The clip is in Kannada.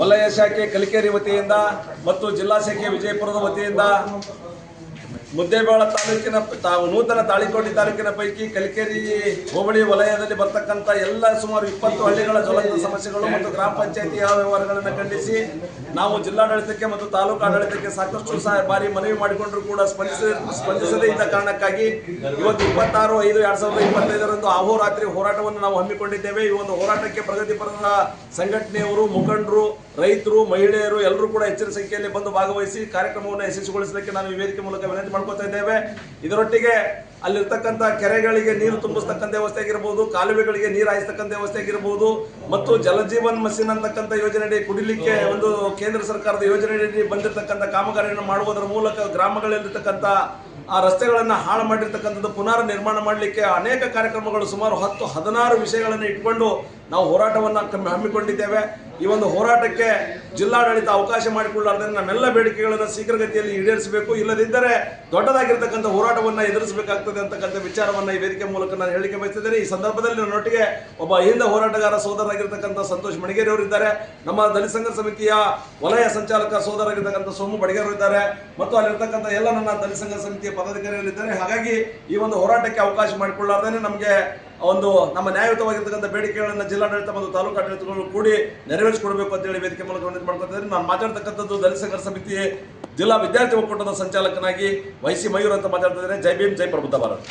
ವಲಯ ಶಾಖೆ ಕಲಿಕೇರಿ ವತಿಯಿಂದ ಮತ್ತು ಜಿಲ್ಲಾ ಶಾಖೆ ವಿಜಯಪುರದ ವತಿಯಿಂದ ಮುದ್ದೇಬಾಳ ತಾಲೂಕಿನ ತಾವು ನೂತನ ತಾಳಿಕೋಟೆ ತಾಲೂಕಿನ ಪೈಕಿ ಕಲಿಕೇರಿ ಹೋಬಳಿ ವಲಯದಲ್ಲಿ ಬರ್ತಕ್ಕಂಥ ಎಲ್ಲ ಸುಮಾರು ಇಪ್ಪತ್ತು ಹಳ್ಳಿಗಳ ಜ್ವಲಂತ ಸಮಸ್ಯೆಗಳು ಮತ್ತು ಗ್ರಾಮ ಪಂಚಾಯತಿ ವ್ಯವಹಾರಗಳನ್ನು ಖಂಡಿಸಿ ನಾವು ಜಿಲ್ಲಾಡಳಿತಕ್ಕೆ ಮತ್ತು ತಾಲೂಕು ಆಡಳಿತಕ್ಕೆ ಸಾಕಷ್ಟು ಸಹ ಬಾರಿ ಮನವಿ ಮಾಡಿಕೊಂಡರೂ ಕೂಡ ಸ್ಪಂದಿಸ, ಸ್ಪಂದಿಸದೇ ಇದ್ದ ಕಾರಣಕ್ಕಾಗಿ ಇವತ್ತು ಇಪ್ಪತ್ತಾರು, ಐದು, ಎರಡು ಸಾವಿರದ ಇಪ್ಪತ್ತೈದರಂದು ಅಹೋರಾತ್ರಿ ಹೋರಾಟವನ್ನು ನಾವು ಹಮ್ಮಿಕೊಂಡಿದ್ದೇವೆ. ಈ ಒಂದು ಹೋರಾಟಕ್ಕೆ ಪ್ರಗತಿಪರ ಸಂಘಟನೆಯವರು ಮುಖಂಡರು ರೈತರು, ಮಹಿಳೆಯರು ಎಲ್ಲರೂ ಕೂಡ ಹೆಚ್ಚಿನ ಸಂಖ್ಯೆಯಲ್ಲಿ ಬಂದು ಭಾಗವಹಿಸಿ ಕಾರ್ಯಕ್ರಮವನ್ನು ಯಶಸ್ವಿಗೊಳಿಸಲಿಕ್ಕೆ ನಾವು ಈ ವೇದಿಕೆ ಮೂಲಕ ವಿನಂತಿ ಮಾಡ್ಕೊತಾ ಇದ್ದೇವೆ. ಇದರೊಟ್ಟಿಗೆ ಅಲ್ಲಿರ್ತಕ್ಕಂಥ ಕೆರೆಗಳಿಗೆ ನೀರು ತುಂಬಿಸ್ತಕ್ಕಂಥ ವ್ಯವಸ್ಥೆ ಆಗಿರ್ಬೋದು, ಕಾಲುವೆಗಳಿಗೆ ನೀರು ಹಾಯಿಸ್ತಕ್ಕಂಥ ವ್ಯವಸ್ಥೆ ಆಗಿರ್ಬೋದು, ಮತ್ತು ಜಲಜೀವನ್ ಮಷಿನ್ ಅಂತಕ್ಕಂಥ ಯೋಜನೆಯಡಿ ಕುಡಿಲಿಕ್ಕೆ ಒಂದು ಕೇಂದ್ರ ಸರ್ಕಾರದ ಯೋಜನೆಯಡಿ ಬಂದಿರತಕ್ಕಂಥ ಕಾಮಗಾರಿಯನ್ನು ಮಾಡುವುದರ ಮೂಲಕ ಗ್ರಾಮಗಳಲ್ಲಿರ್ತಕ್ಕಂಥ ಆ ರಸ್ತೆಗಳನ್ನು ಹಾಳು ಮಾಡಿರ್ತಕ್ಕಂಥದ್ದು ಪುನರ್ ನಿರ್ಮಾಣ ಮಾಡಲಿಕ್ಕೆ ಅನೇಕ ಕಾರ್ಯಕ್ರಮಗಳು ಸುಮಾರು ಹತ್ತು, ಹದಿನಾರು ವಿಷಯಗಳನ್ನು ಇಟ್ಕೊಂಡು ನಾವು ಹೋರಾಟವನ್ನು ಹಮ್ಮಿಕೊಂಡಿದ್ದೇವೆ. ಈ ಒಂದು ಹೋರಾಟಕ್ಕೆ ಜಿಲ್ಲಾಡಳಿತ ಅವಕಾಶ ಮಾಡಿಕೊಳ್ಳಾರ್ದೆ ನಮ್ಮೆಲ್ಲ ಬೇಡಿಕೆಗಳನ್ನು ಶೀಘ್ರಗತಿಯಲ್ಲಿ ಈಡೇರಿಸಬೇಕು. ಇಲ್ಲದಿದ್ದರೆ ದೊಡ್ಡದಾಗಿರ್ತಕ್ಕಂಥ ಹೋರಾಟವನ್ನು ಎದುರಿಸಬೇಕಾಗ್ತದೆ ಅಂತಕ್ಕಂಥ ವಿಚಾರವನ್ನು ಈ ವೇದಿಕೆ ಮೂಲಕ ನಾನು ಹೇಳಿಕೆ ಬಯಸಿದ್ದೇನೆ ಈ ಸಂದರ್ಭದಲ್ಲಿ ನನ್ನೊಟ್ಟಿಗೆ ಒಬ್ಬ ಹಿಂದ ಹೋರಾಟಗಾರ ಸೋದರರಾಗಿರ್ತಕ್ಕಂಥ ಸಂತೋಷ್ ಮಣಿಗೇರಿ ಅವರು ಇದ್ದಾರೆ. ನಮ್ಮ ದಲಿತ ಸಂಘ ಸಮಿತಿಯ ವಲಯ ಸಂಚಾಲಕ ಸೋದರರಾಗಿರ್ತಕ್ಕಂಥ ಸೋಮು ಇದ್ದಾರೆ. ಮತ್ತು ಅಲ್ಲಿರ್ತಕ್ಕಂಥ ಎಲ್ಲ ನನ್ನ ದಲಿತ ಸಂಘ ಸಮಿತಿಯ ಪದಾಧಿಕಾರಿಗಳಿದ್ದಾರೆ ಹಾಗಾಗಿ ಈ ಒಂದು ಹೋರಾಟಕ್ಕೆ ಅವಕಾಶ ಮಾಡಿಕೊಳ್ಳಾರ್ದೇ ನಮಗೆ ಒಂದು ನಮ್ಮ ನ್ಯಾಯಯುತವಾಗಿರ್ತಕ್ಕಂಥ ಬೇಡಿಕೆಗಳನ್ನು ಜಿಲ್ಲಾಡಳಿತ ಮತ್ತು ತಾಲೂಕು ಆಡಳಿತಗಳು ಕೂಡಿ ನೆರವೇರಿಸಿಕೊಡಬೇಕು ಅಂತೇಳಿ ವೇದಿಕೆ ಮೂಲಕ ವಿನಂತಿ ಮಾಡ್ತಾ ನಾನು ಮಾತಾಡ್ತಕ್ಕಂಥದ್ದು ದಲಿತ ಸಂಘರ್ಷ ಸಮಿತಿ ಜಿಲ್ಲಾ ವಿದ್ಯಾರ್ಥಿ ಒಕ್ಕೂಟದ ಸಂಚಾಲಕನಾಗಿ ವೈಸಿ ಮಯೂರ್ ಅಂತ ಮಾತಾಡ್ತಿದ್ದೇನೆ ಜೈ ಭೀಮ್, ಜೈ ಪ್ರಬುದ್ಧ ಭಾರತ್.